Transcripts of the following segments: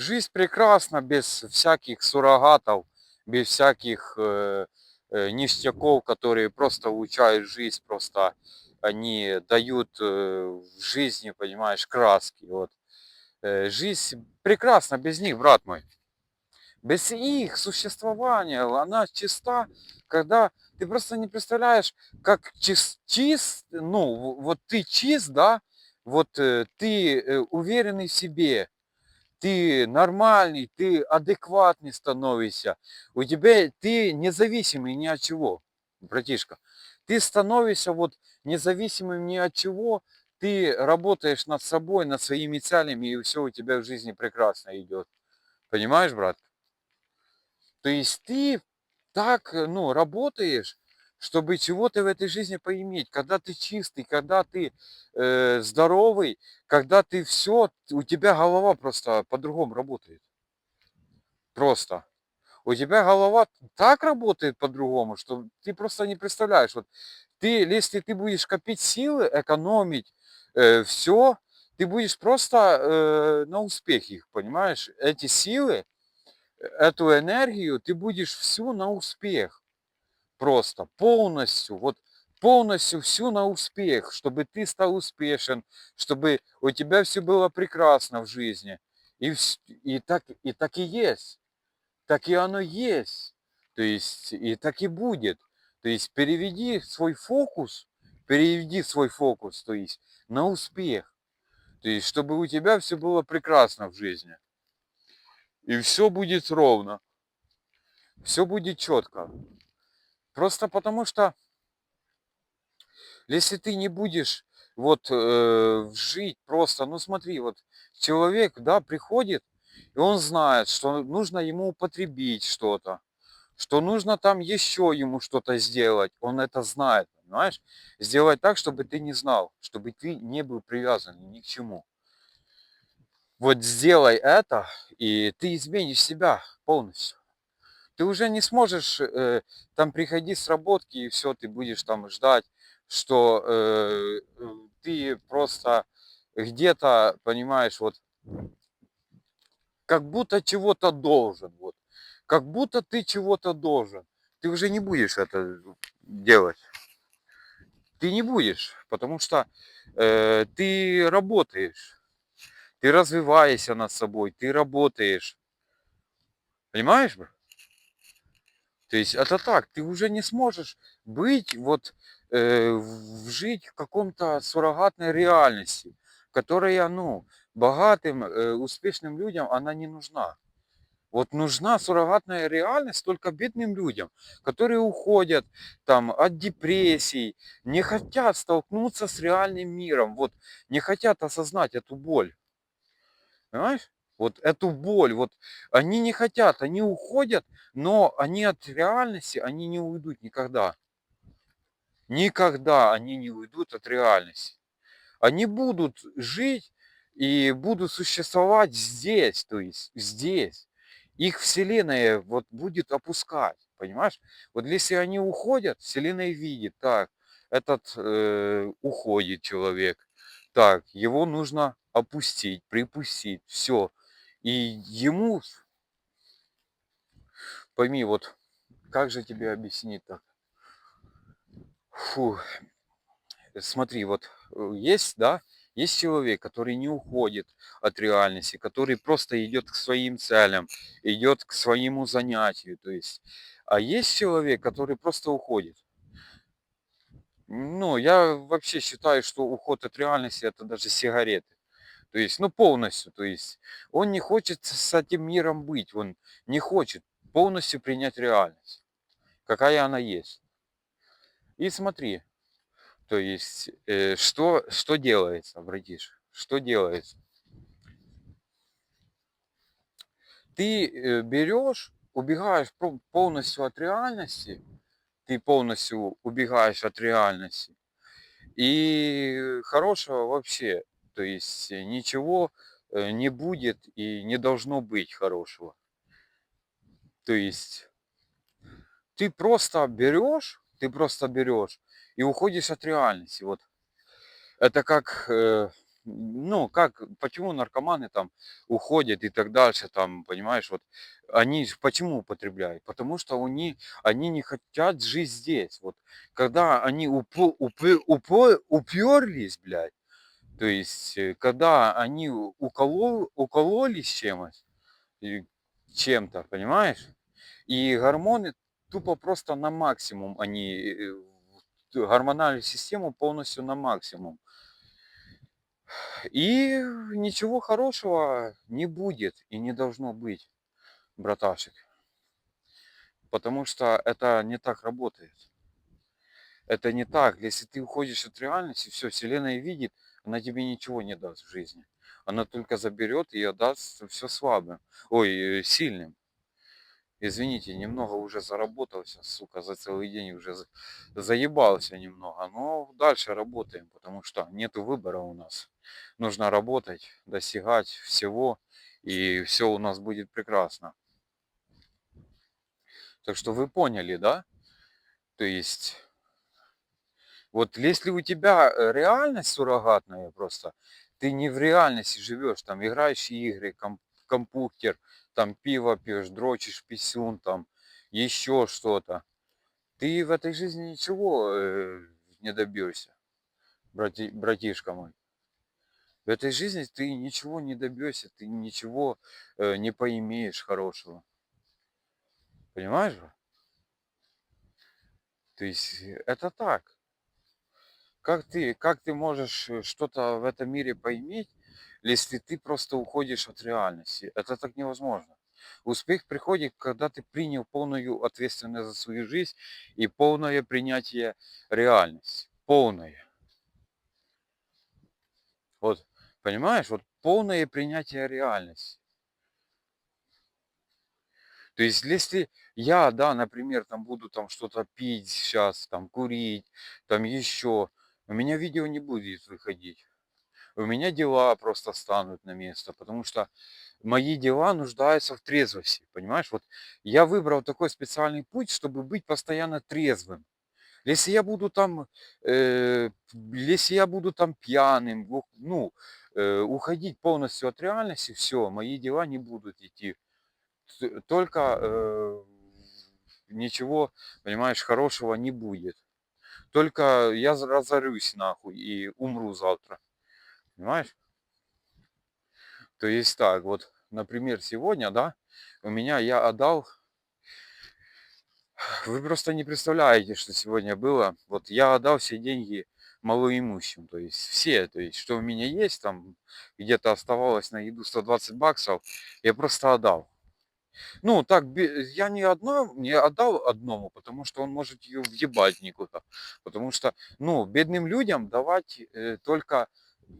Жизнь прекрасна без всяких суррогатов, без всяких э, э, ништяков, которые просто улучшают жизнь, просто они дают э, в жизни, понимаешь, краски. Вот. Э, жизнь прекрасна без них, брат мой. Без их существования она чиста, когда ты просто не представляешь, как чист, чист ну, вот ты чист, да, вот э, ты э, уверенный в себе, ты нормальный, ты адекватный становишься, у тебя ты независимый ни от чего, братишка. Ты становишься вот независимым ни от чего, ты работаешь над собой, над своими целями, и все у тебя в жизни прекрасно идет. Понимаешь, брат? То есть ты так, э, ну, работаешь, чтобы чего-то в этой жизни поиметь. Когда ты чистый, когда ты э, здоровый, когда ты все, у тебя голова просто по-другому работает. Просто. У тебя голова так работает по-другому, что ты просто не представляешь. Вот ты, если ты будешь копить силы, экономить э, все, ты будешь просто э, на успех их, понимаешь? Эти силы, эту энергию ты будешь всю на успех. Просто полностью, вот полностью всю на успех, чтобы ты стал успешен, чтобы у тебя все было прекрасно в жизни. И, и, так, и так и есть. Так и оно есть. То есть и так и будет. То есть переведи свой фокус, переведи свой фокус, то есть на успех. То есть чтобы у тебя все было прекрасно в жизни. И все будет ровно. Все будет четко. Просто потому что, если ты не будешь вот э, жить просто, ну смотри, вот человек, да, приходит, и он знает, что нужно ему употребить что-то, что нужно там еще ему что-то сделать, он это знает, понимаешь? Сделать так, чтобы ты не знал, чтобы ты не был привязан ни к чему вот сделай это, и ты изменишь себя полностью. Ты уже не сможешь э, там приходить с работки и все, ты будешь там ждать, что э, ты просто где-то, понимаешь, вот как будто чего-то должен, вот, как будто ты чего-то должен. Ты уже не будешь это делать. Ты не будешь, потому что э, ты работаешь ты развиваешься над собой, ты работаешь. Понимаешь? То есть это так, ты уже не сможешь быть, вот, э, жить в каком-то суррогатной реальности, которая, ну, богатым, э, успешным людям она не нужна. Вот нужна суррогатная реальность только бедным людям, которые уходят там от депрессий, не хотят столкнуться с реальным миром, вот не хотят осознать эту боль. Понимаешь? Вот эту боль, вот они не хотят, они уходят, но они от реальности, они не уйдут никогда. Никогда они не уйдут от реальности. Они будут жить и будут существовать здесь, то есть здесь. Их вселенная вот будет опускать, понимаешь? Вот если они уходят, вселенная видит, так, этот э, уходит человек, так, его нужно опустить, припустить, все. И ему, пойми, вот, как же тебе объяснить так? Фу, смотри, вот э, есть, да, есть человек, который не уходит от реальности, который просто идет к своим целям, идет к своему занятию, то есть. А есть человек, который просто уходит. Ну, я вообще считаю, что уход от реальности это даже сигареты. То есть, ну, полностью. То есть, он не хочет с этим миром быть. Он не хочет полностью принять реальность, какая она есть. И смотри, то есть, э, что, что делается, братиш? Что делается? Ты э, берешь, убегаешь полностью от реальности, ты полностью убегаешь от реальности. И хорошего вообще то есть э, ничего э, не будет и не должно быть хорошего. То есть ты просто берешь, ты просто берешь и уходишь от реальности. Вот это как, э, ну, как, почему наркоманы там уходят и так дальше, там, понимаешь, вот, они почему употребляют? Потому что они, они не хотят жить здесь, вот, когда они упо, упе, упо, уперлись, блядь, то есть, э, когда они уколол, укололись чем-то, и чем-то, понимаешь, и гормоны тупо просто на максимум, они, э, в- гормональную систему полностью на максимум. И ничего хорошего не будет и не должно быть, браташек. Потому что это не так работает. Это не так. Если ты уходишь от реальности, все, Вселенная видит, она тебе ничего не даст в жизни. Она только заберет и отдаст все слабым. Ой, э, сильным. Извините, немного уже заработался, сука, за целый день уже за- заебался немного. Но дальше работаем, потому что нету выбора у нас. Нужно работать, достигать всего, и все у нас будет прекрасно. Так что вы поняли, да? То есть, вот если у тебя э, реальность суррогатная просто, ты не в реальности живешь, там играешь игры, ком- компьютер, там пиво пьешь, дрочишь писюн, там еще что-то. Ты в этой жизни ничего э, не добьешься, брати, братишка мой. В этой жизни ты ничего не добьешься, ты ничего э, не поимеешь хорошего. Понимаешь? То есть э, это так. Как ты, как ты можешь э, что-то в этом мире поиметь, если ты просто уходишь от реальности? Это так невозможно. Успех приходит, когда ты принял полную ответственность за свою жизнь и полное принятие реальности. Полное. Вот, понимаешь, вот полное принятие реальности. То есть, если я, да, например, там буду там что-то пить сейчас, там курить, там еще, у меня видео не будет выходить. У меня дела просто станут на место, потому что мои дела нуждаются в трезвости, понимаешь? Вот я выбрал такой специальный путь, чтобы быть постоянно трезвым. Если я буду там, э, если я буду там пьяным, ну, э, уходить полностью от реальности, все, мои дела не будут идти. Только э, ничего, понимаешь, хорошего не будет. Только я разорюсь нахуй и умру завтра. Понимаешь? То есть так, вот, например, сегодня, да, у меня я отдал, вы просто не представляете, что сегодня было. Вот я отдал все деньги малоимущим, то есть все, то есть что у меня есть, там где-то оставалось на еду 120 баксов, я просто отдал. Ну, так, я не одно, не отдал одному, потому что он может ее въебать никуда. Потому что, ну, бедным людям давать э, только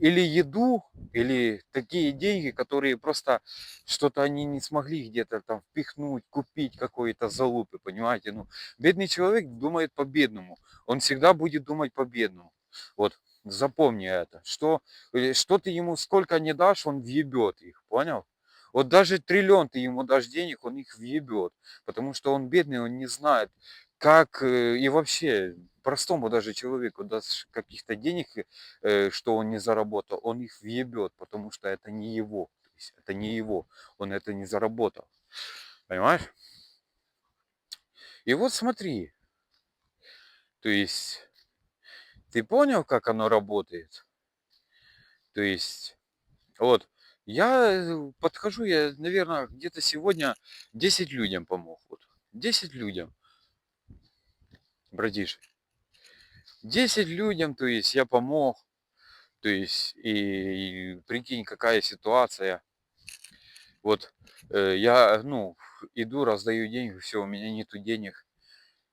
или еду, или такие деньги, которые просто что-то они не смогли где-то там впихнуть, купить какой-то залупы, понимаете? Ну, бедный человек думает по-бедному. Он всегда будет думать по-бедному. Вот, запомни это. Что, э, что ты ему сколько не дашь, он въебет их, понял? Вот даже триллион ты ему дашь денег, он их въебет. Потому что он бедный, он не знает, как э, и вообще простому даже человеку дашь каких-то денег, э, что он не заработал, он их въебет, потому что это не его. То есть это не его, он это не заработал. Понимаешь? И вот смотри, то есть ты понял, как оно работает? То есть вот я э, подхожу, я, наверное, где-то сегодня 10 людям помог. Вот. 10 людям, братишек. 10 людям, то есть я помог. То есть, и, и прикинь, какая ситуация. Вот э, я, ну, иду, раздаю деньги, все, у меня нету денег.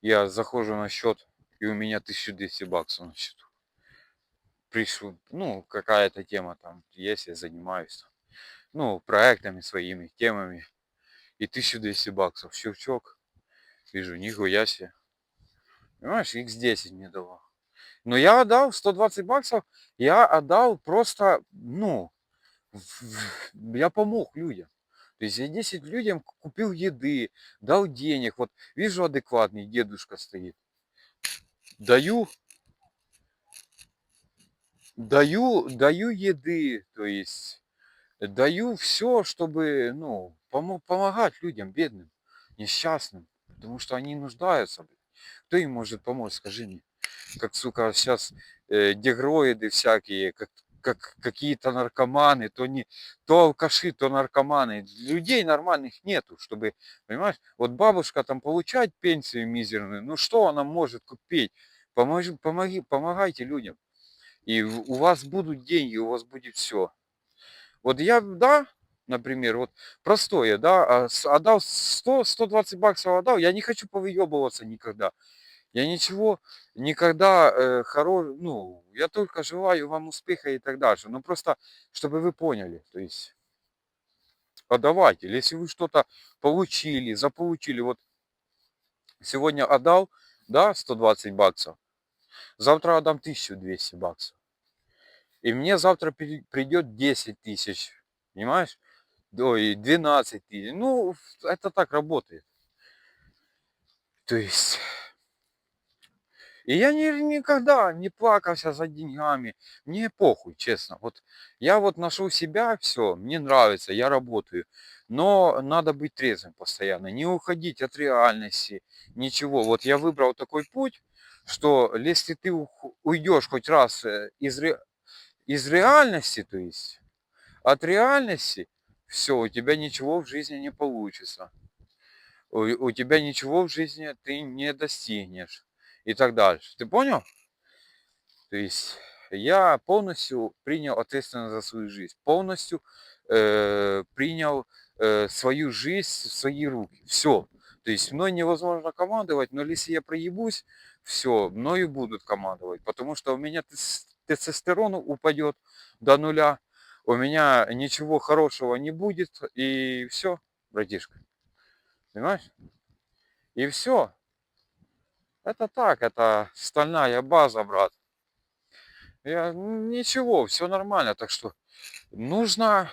Я захожу на счет, и у меня 1200 баксов на счету. Пришло, ну, какая-то тема там есть, я занимаюсь. там, Ну, проектами своими, темами. И 1200 баксов. Щелчок. Вижу, нихуя себе. Понимаешь, x10 мне дало. Но я отдал 120 баксов, я отдал просто, ну, я помог людям. То есть я 10 людям купил еды, дал денег. Вот вижу адекватный дедушка стоит. Даю, даю, даю еды, то есть даю все, чтобы, ну, помо- помогать людям, бедным, несчастным, потому что они нуждаются. блин. Кто им может помочь, скажи мне? Как, сука, сейчас э, дегроиды всякие, как, как какие-то наркоманы, то не то алкаши, то наркоманы. Людей нормальных нету, чтобы, понимаешь, вот бабушка там получает пенсию мизерную, ну что она может купить? Поможи, помоги, помогайте людям. И у вас будут деньги, у вас будет все. Вот я, да, например, вот простое, да, а, отдал 100, 120 баксов отдал, я не хочу повыебываться никогда. Я ничего никогда э, хоро... ну, я только желаю вам успеха и так дальше. Ну просто, чтобы вы поняли, то есть отдавайте. Если вы что-то получили, заполучили, вот сегодня отдал, да, 120 баксов, завтра отдам 1200 баксов. И мне завтра при- придет 10 тысяч, понимаешь? Ой, 12 тысяч. Ну, это так работает. То есть, и я ни, никогда не плакался за деньгами. Мне похуй, честно. Вот я вот нашел себя, все, мне нравится, я работаю. Но надо быть трезвым постоянно, не уходить от реальности, ничего. Вот я выбрал такой путь, что если ты уйдешь хоть раз э, из, ре- из реальности, то есть от реальности, все, у тебя ничего в жизни не получится. У, у тебя ничего в жизни ты не достигнешь. И так дальше. Ты понял? То есть я полностью принял ответственность за свою жизнь. Полностью э, принял э, свою жизнь в свои руки. Все. То есть мной невозможно командовать, но если я проебусь, все, мною будут командовать. Потому что у меня тестостерон упадет до нуля, у меня ничего хорошего не будет, и все, братишка. Понимаешь? И все. Это так, это стальная база, брат. Я, м, ничего, все нормально. Так что нужно,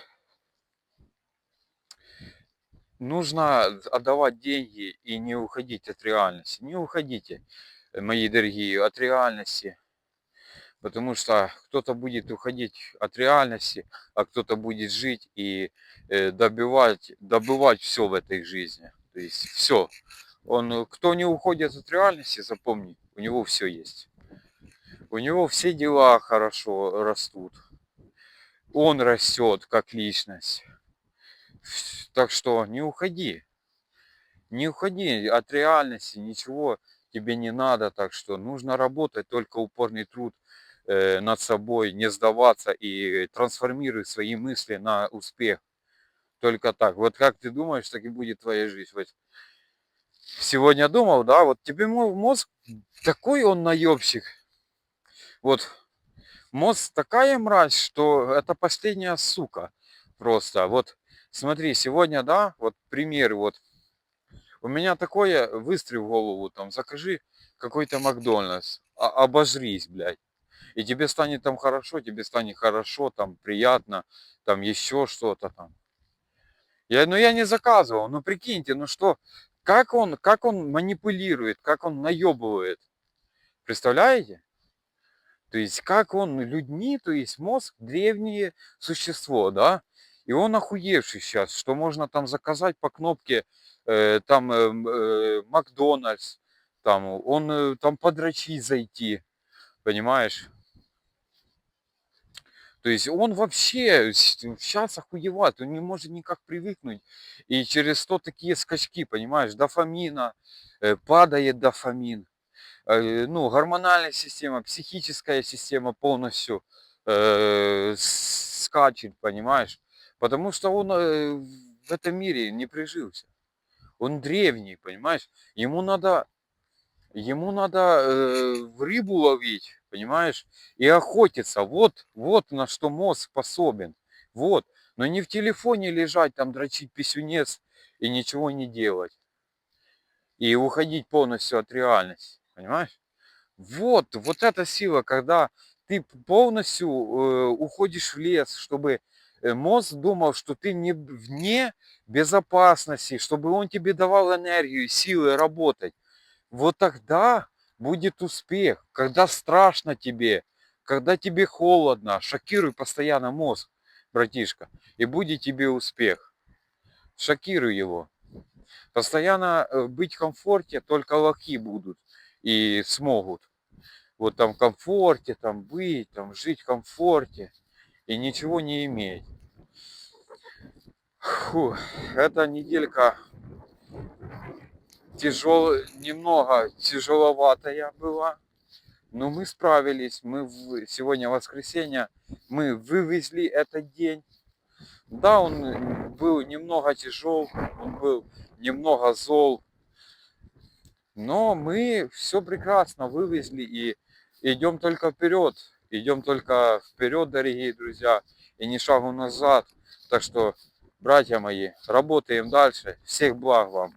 нужно отдавать деньги и не уходить от реальности. Не уходите, мои дорогие, от реальности. Потому что кто-то будет уходить от реальности, а кто-то будет жить и э, добивать, добывать все в этой жизни. То есть все. Он, кто не уходит от реальности, запомни, у него все есть. У него все дела хорошо растут. Он растет как личность. Так что не уходи. Не уходи от реальности, ничего тебе не надо. Так что нужно работать, только упорный труд над собой, не сдаваться и трансформировать свои мысли на успех. Только так. Вот как ты думаешь, так и будет твоя жизнь. Вот сегодня думал, да, вот тебе мозг такой он наебщик. Вот мозг такая мразь, что это последняя сука. Просто вот смотри, сегодня, да, вот пример, вот у меня такое, выстрел в голову, там, закажи какой-то Макдональдс, а- обожрись, блядь. И тебе станет там хорошо, тебе станет хорошо, там, приятно, там, еще что-то там. Я, ну, я не заказывал, ну, прикиньте, ну что, как он, как он манипулирует, как он наебывает. Представляете? То есть, как он людьми, то есть мозг древнее существо, да? И он охуевший сейчас, что можно там заказать по кнопке э, там э, э, Макдональдс, там он э, там подрочить зайти, понимаешь? То есть он вообще сейчас охуевает, он не может никак привыкнуть. И через то такие скачки, понимаешь, дофамина, э, падает дофамин, э, ну, гормональная система, психическая система полностью э, скачет, понимаешь? Потому что он э, в этом мире не прижился. Он древний, понимаешь? Ему надо, ему надо э, рыбу ловить, понимаешь? И охотиться. Вот, вот на что мозг способен. Вот. Но не в телефоне лежать, там дрочить писюнец и ничего не делать. И уходить полностью от реальности. Понимаешь? Вот, вот эта сила, когда ты полностью э, уходишь в лес, чтобы э, мозг думал, что ты не вне безопасности, чтобы он тебе давал энергию, силы работать. Вот тогда будет успех, когда страшно тебе, Когда тебе холодно, шокируй постоянно мозг, братишка, и будет тебе успех. Шокируй его. Постоянно э, быть в комфорте только лохи будут и смогут. Вот там в комфорте, там быть, там жить в комфорте и ничего не иметь. Фу, эта неделька тяжел, немного тяжеловатая была. Но мы справились. Мы в- сегодня воскресенье. Мы вывезли этот день. Да, он был немного тяжел, он был немного зол. Но мы все прекрасно вывезли и идем только вперед. Идем только вперед, дорогие друзья, и ни шагу назад. Так что, братья мои, работаем дальше. Всех благ вам.